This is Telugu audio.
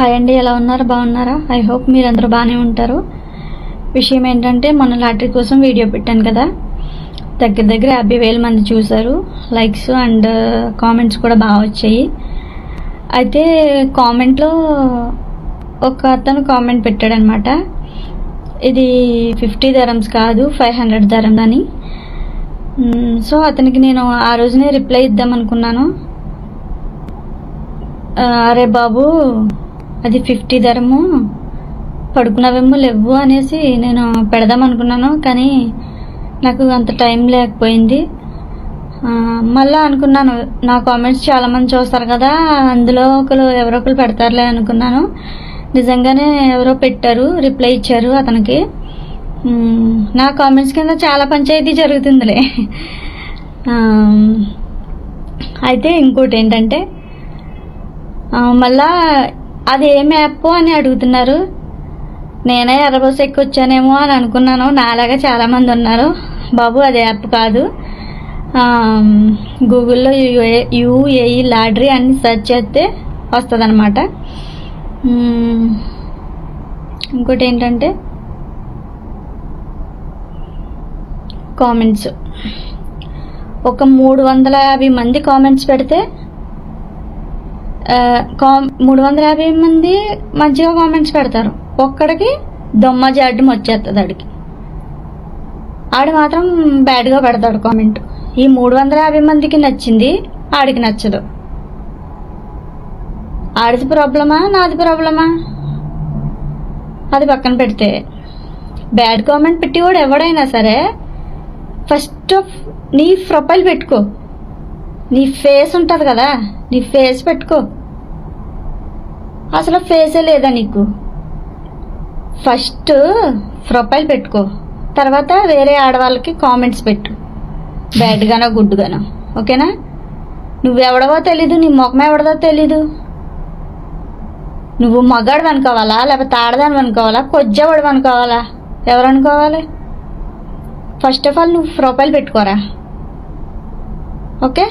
హాయ్ అండి ఎలా ఉన్నారు? బాగున్నారా? ఐ హోప్ మీరందరూ బాగానే ఉంటారు. విషయం ఏంటంటే మొన్న లాటరీ కోసం వీడియో పెట్టాను కదా. దగ్గర దగ్గర యాభై వేల మంది చూశారు. లైక్స్ అండ్ కామెంట్స్ కూడా బాగా వచ్చాయి. అయితే కామెంట్లో ఒక అతను కామెంట్ పెట్టాడనమాట. ఇది ఫిఫ్టీ ధరమ్స్ కాదు ఫైవ్ హండ్రెడ్ ధరం అని. సో అతనికి నేను ఆ రోజునే రిప్లై ఇద్దాం అనుకున్నాను అరే బాబు అది ఫిఫ్టీ ధరము. పడుకున్నవేమో లేవు అనేసి నేను పెడదాం అనుకున్నాను కానీ నాకు అంత టైం లేకపోయింది. మళ్ళీ అనుకున్నాను నా కామెంట్స్ చాలామంది చూస్తారు కదా అందులో ఒకరు ఎవరో ఒకరు పెడతారులే అనుకున్నాను. నిజంగానే ఎవరో పెట్టారు రిప్లై ఇచ్చారు అతనికి. నా కామెంట్స్ కింద చాలా పంచాయతీ జరుగుతుందిలే. అయితే ఇంకోటి ఏంటంటే మళ్ళా అది ఏం యాప్ అని అడుగుతున్నారు? నేనే ఎర్రబస్ ఎక్కి వచ్చానేమో అని అనుకున్నాను. నాలాగా చాలామంది ఉన్నారు. బాబు అది యాప్ కాదు. గూగుల్లో U A U A E lottery అని సెర్చ్ చేస్తే వస్తుందన్నమాట. ఇంకోటి ఏంటంటే కామెంట్స్. ఒక మూడు వందల యాభై మంది కామెంట్స్ పెడితే కా మూడు వందల యాభై మంది మంచిగా కామెంట్స్ పెడతారు. ఒక్కడికి దొమ్మ జాడ్డం వచ్చేస్తుంది ఆడికి. ఆడు మాత్రం బ్యాడ్గా పెడతాడు కామెంట్ ఈ మూడు వందల యాభై మందికి నచ్చింది ఆడికి నచ్చదు. ఆడిది ప్రాబ్లమా నాది ప్రాబ్లమా అది పక్కన పెడితే. బ్యాడ్ కామెంట్ పెట్టి కూడా ఎవడైనా సరే ఫస్ట్ ఆఫ్ నీ ప్రొఫైల్ పెట్టుకో. నీ ఫేస్ ఉంటుంది కదా? నీ ఫేస్ పెట్టుకో. అసలు ఫేసే లేదా నీకు? ఫస్ట్ ప్రొఫైల్ పెట్టుకో. తర్వాత వేరే ఆడవాళ్ళకి కామెంట్స్ పెట్టు. బ్యాడ్గానో గుడ్గానో ఓకేనా? నువ్వెవడవో తెలీదు నీ ముఖం ఎవడదో తెలీదు. నువ్వు మగాడు అనుకోవాలా? లేకపోతే ఆడదాని అనుకోవాలా? కొజ్జవాడు అనుకోవాలా? ఎవరు అనుకోవాలి? ఫస్ట్ ఆఫ్ ఆల్ నువ్వు ప్రొఫైల్ పెట్టుకోరా. ఓకే?